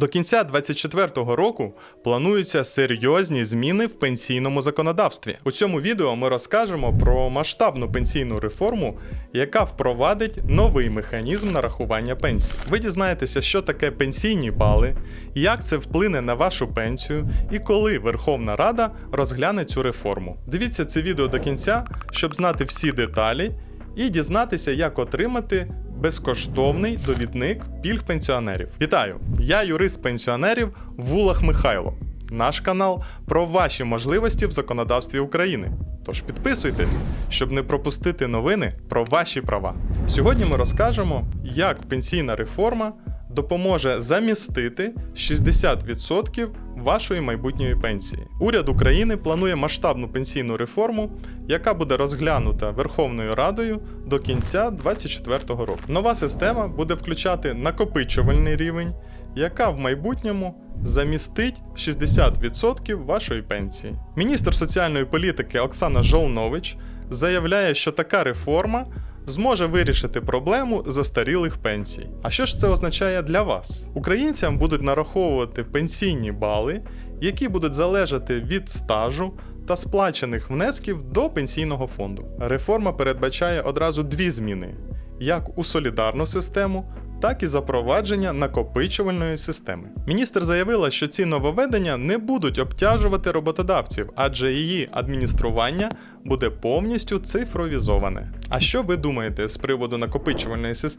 До кінця 2024 року плануються серйозні зміни в пенсійному законодавстві. У цьому відео ми розкажемо про масштабну пенсійну реформу, яка впровадить новий механізм нарахування пенсій. Ви дізнаєтеся, що таке пенсійні бали, як це вплине на вашу пенсію і коли Верховна Рада розгляне цю реформу. Дивіться це відео до кінця, щоб знати всі деталі і дізнатися, як отримати безкоштовний довідник пільг пенсіонерів. Вітаю! Я юрист пенсіонерів Вулах Михайло. Наш канал про ваші можливості в законодавстві України. Тож підписуйтесь, щоб не пропустити новини про ваші права. Сьогодні ми розкажемо, як пенсійна реформа допоможе замістити 60% вашої майбутньої пенсії. Уряд України планує масштабну пенсійну реформу, яка буде розглянута Верховною Радою до кінця 2024 року. Нова система буде включати накопичувальний рівень, яка в майбутньому замістить 60% вашої пенсії. Міністр соціальної політики Оксана Жолнович заявляє, що така реформа зможе вирішити проблему застарілих пенсій. А що ж це означає для вас? Українцям будуть нараховувати пенсійні бали, які будуть залежати від стажу та сплачених внесків до пенсійного фонду. Реформа передбачає одразу дві зміни: як у солідарну систему. Так і запровадження накопичувальної системи. Міністр заявила, що ці нововведення не будуть обтяжувати роботодавців, адже її адміністрування буде повністю цифровізоване. А що ви думаєте з приводу накопичувальної системи?